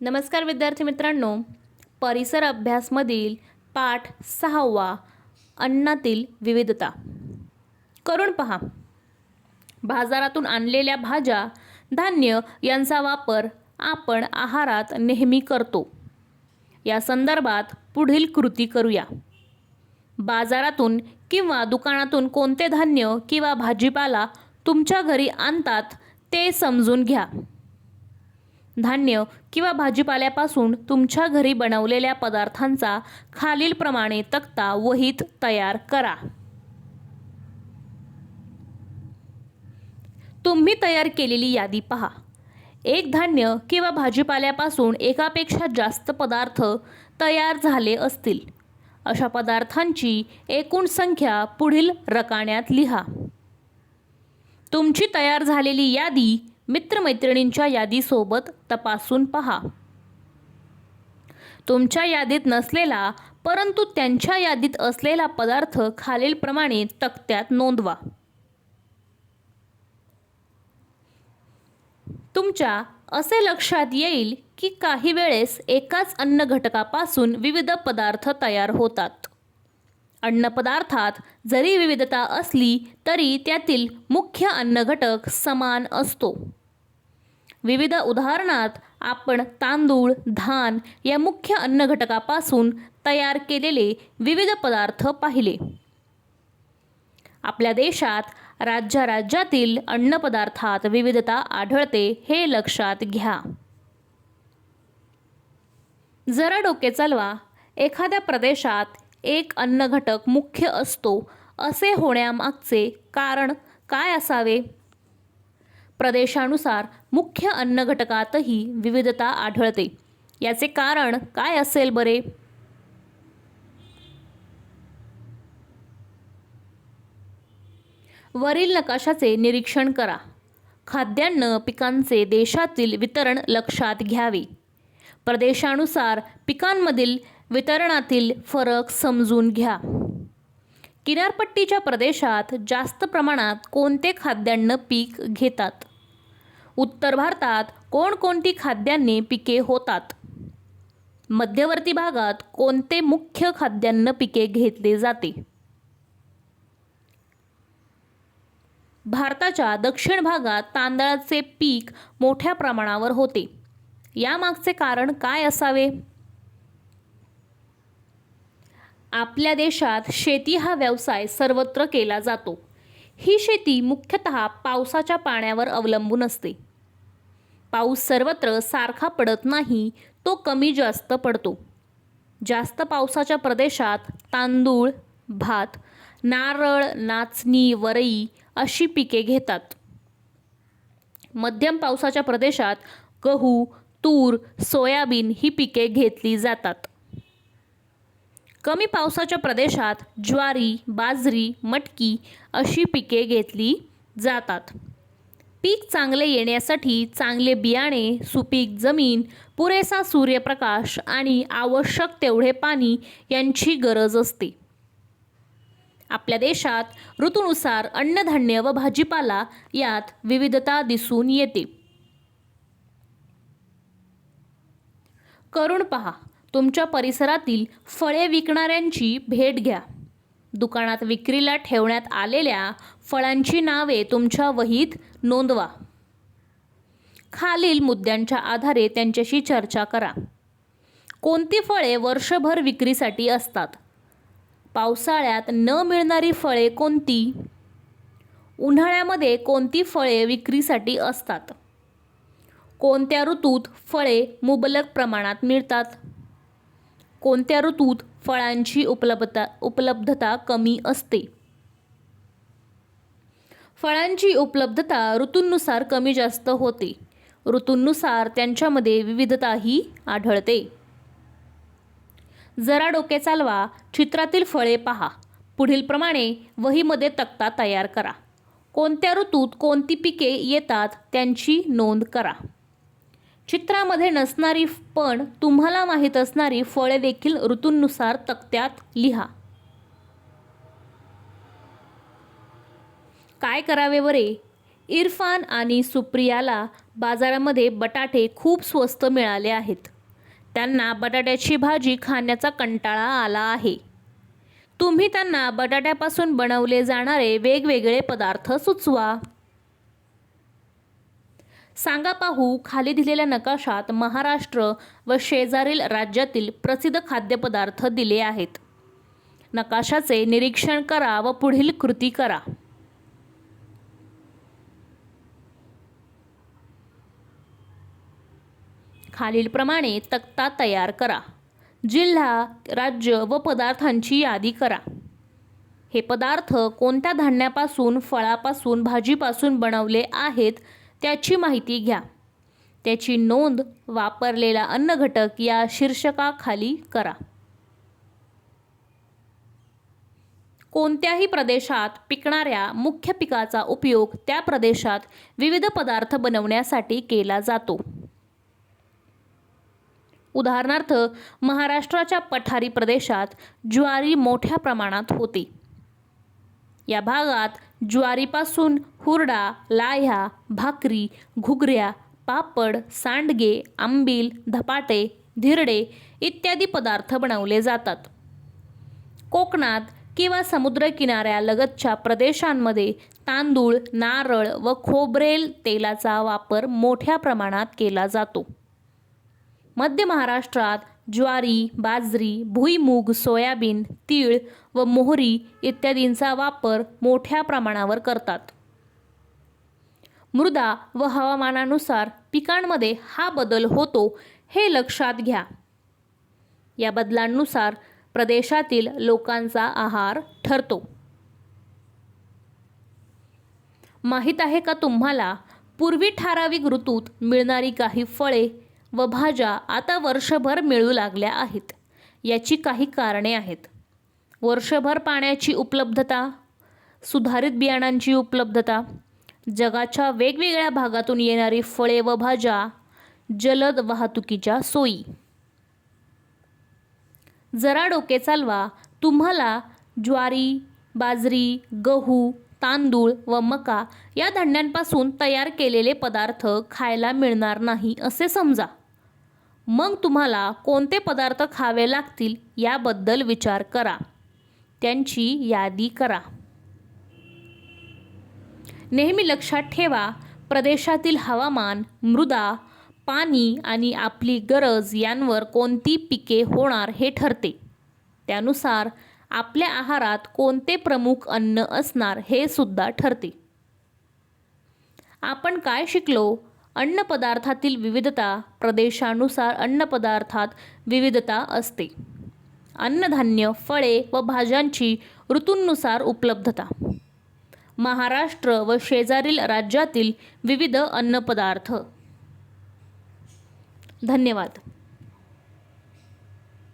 नमस्कार विद्यार्थी मित्रांनो. परिसर अभ्यासमधील पाठ सहावा अन्नातील विविधता. करून पहा. बाजारातून आणलेल्या भाज्या धान्य यांचा वापर आपण आहारात नेहमी करतो. या संदर्भात पुढील कृती करूया. बाजारातून किंवा दुकानातून कोणते धान्य किंवा भाजीपाला तुमच्या घरी आणतात ते समजून घ्या. धान्य किंवा भाजीपाल्यापासून तुमच्या घरी बनवलेल्या पदार्थांचा खालीलप्रमाणे तक्ता वहीत तयार करा. तुम्ही तयार केलेली यादी पहा. एक धान्य किंवा भाजीपाल्यापासून एकापेक्षा जास्त पदार्थ तयार झाले असतील. अशा पदार्थांची एकूण संख्या पुढील रकान्यात लिहा. तुमची तयार झालेली यादी मित्रमैत्रिणींच्या यादीसोबत तपासून पहा. तुमच्या यादीत नसलेला परंतु त्यांच्या यादीत असलेला पदार्थ खालीलप्रमाणे तक्त्यात नोंदवा. तुमच्या असे लक्षात येईल की काही वेळेस एकाच अन्न घटकापासून विविध पदार्थ तयार होतात. अन्नपदार्थात जरी विविधता असली तरी त्यातील मुख्य अन्नघटक समान असतो. विविध उदाहरणात आपण तांदूळ धान या मुख्य अन्नघटकापासून तयार केलेले विविध पदार्थ पाहिले. आपल्या देशात राज्याराज्यातील अन्नपदार्थात विविधता आढळते हे लक्षात घ्या. जरा डोके चालवा. एखाद्या प्रदेशात एक अन्न घटक मुख्य असतो. असे होण्यामागचे कारण काय असावे? प्रदेशानुसार मुख्य अन्न घटकातही विविधता आढळते. याचे कारण काय असेल बरे? वरील नकाशाचे निरीक्षण करा. खाद्यान्न पिकांचे देशातील वितरण लक्षात घ्यावे. प्रदेशानुसार पिकांमधील वितरणातील फरक समजून घ्या. किनारपट्टीच्या प्रदेशात जास्त प्रमाणात कोणते खाद्यान्न पीक घेतात? उत्तर भारतात कोणकोणती खाद्यान्ने पिके होतात? मध्यवर्ती भागात कोणते मुख्य खाद्यान्न पिके घेतले जाते? भारताच्या दक्षिण भागात तांदळाचे पीक मोठ्या प्रमाणावर होते. यामागचे कारण काय असावे? आपल्या देशात शेती हा व्यवसाय सर्वत्र केला जातो. ही शेती मुख्यतः पावसाच्या पाण्यावर अवलंबून असते. पाऊस सर्वत्र सारखा पडत नाही तो कमी जास्त पडतो. जास्त पावसाच्या प्रदेशात तांदूळ भात नारळ नाचणी वरई अशी पिके घेतात. मध्यम पावसाच्या प्रदेशात गहू तूर सोयाबीन ही पिके घेतली जातात. कमी पावसाच्या प्रदेशात ज्वारी बाजरी मटकी अशी पिके घेतली जातात. पीक चांगले येण्यासाठी चांगले बियाणे सुपीक जमीन पुरेसा सूर्यप्रकाश आणि आवश्यक तेवढे पाणी यांची गरज असते. आपल्या देशात ऋतूनुसार अन्नधान्य व भाजीपाला यात विविधता दिसून येते. करून पहा. तुमच्या परिसरातील फळे विकणाऱ्यांची भेट घ्या. दुकानात विक्रीला ठेवण्यात आलेल्या फळांची नावे तुमच्या वहीत नोंदवा. खालील मुद्द्यांच्या आधारे त्यांच्याशी चर्चा करा. कोणती फळे वर्षभर विक्रीसाठी असतात? पावसाळ्यात न मिळणारी फळे कोणती? उन्हाळ्यामध्ये कोणती फळे विक्रीसाठी असतात? कोणत्या ऋतूत फळे मुबलक प्रमाणात मिळतात? कोणत्या ऋतूत फळांची उपलब्धता उपलब्धता कमी असते? फळांची उपलब्धता ऋतूंनुसार कमी जास्त होते. ऋतूंनुसार त्यांच्यामध्ये विविधताही आढळते. जरा डोके चालवा चित्रातील फळे पहा. पुढीलप्रमाणे वहीमध्ये तक्ता तयार करा. कोणत्या ऋतूत कोणती पिके येतात त्यांची नोंद करा. चित्रामध्ये नसणारी पण तुम्हाला माहीत असणारी फळे देखील ऋतूंनुसार तक्त्यात लिहा. काय करावे बरे? इरफान आणि सुप्रियाला बाजारामध्ये बटाटे खूप स्वस्त मिळाले आहेत. त्यांना बटाट्याची भाजी खाण्याचा कंटाळा आला आहे. तुम्ही त्यांना बटाट्यापासून बनवले जाणारे वेगवेगळे पदार्थ सुचवा. सांगा पाहू खाली दिलेल्या नकाशात महाराष्ट्र व शेजारील राज्यातील प्रसिद्ध खाद्यपदार्थ दिले आहेत. नकाशाचे निरीक्षण करा व पुढील कृती करा. खालीलप्रमाणे तक्ता तयार करा. जिल्हा राज्य व पदार्थांची यादी करा. हे पदार्थ कोणत्या धान्यापासून फळापासून भाजीपासून बनवले आहेत? त्याची माहिती घ्या. त्याची नोंद वापरलेला अन्नघटक या शीर्षकाखाली करा. कोणत्याही प्रदेशात पिकणाऱ्या मुख्य पिकाचा उपयोग त्या प्रदेशात विविध पदार्थ बनवण्यासाठी केला जातो. उदाहरणार्थ महाराष्ट्राच्या पठारी प्रदेशात ज्वारी मोठ्या प्रमाणात होते. या भागात ज्वारीपासून हुरडा लाह्या भाकरी घुगऱ्या पापड सांडगे आंबील धपाटे धिरडे इत्यादी पदार्थ बनवले जातात. कोकणात किंवा समुद्रकिनाऱ्यालगतच्या प्रदेशांमध्ये तांदूळ नारळ व खोबरेल तेलाचा वापर मोठ्या प्रमाणात केला जातो. मध्य महाराष्ट्रात ज्वारी बाजरी भुईमूग सोयाबीन तीळ व मोहरी इत्यादींचा वापर मोठ्या प्रमाणावर करतात. मृदा व हवामानानुसार पिकांमध्ये हा बदल होतो हे लक्षात घ्या. या बदलांनुसार प्रदेशातील लोकांचा आहार ठरतो. माहीत आहे का तुम्हाला? पूर्वी ठराविक ऋतूत मिळणारी काही फळे व भाज्या आता वर्षभर मिळू लागल्या आहेत. याची काही कारणे आहेत. वर्षभर पाण्याची उपलब्धता सुधारित बियाणांची उपलब्धता जगाच्या वेगवेगळ्या भागातून येणारी फळे व भाज्या जलद वाहतुकीच्या सोयी. जरा डोके चालवा. तुम्हाला ज्वारी बाजरी गहू तांदूळ व मका या धान्यांपासून तयार केलेले पदार्थ खायला मिळणार नाही असे समजा. मग तुम्हाला कोणते पदार्थ खावे लागतील याबद्दल विचार करा. त्यांची यादी करा. नेहमी लक्षात ठेवा प्रदेशातील हवामान मृदा पाणी आणि आपली गरज यांवर कोणती पिके होणार हे ठरते. त्यानुसार आपल्या आहारात कोणते प्रमुख अन्न असणार हे सुद्धा ठरते. आपण काय शिकलो? अन्नपदार्थातील विविधता प्रदेशानुसार अन्नपदार्थात विविधता असते. अन्नधान्य फळे व भाज्यांची ऋतूंनुसार उपलब्धता. महाराष्ट्र व शेजारील राज्यातील विविध अन्नपदार्थ. धन्यवाद.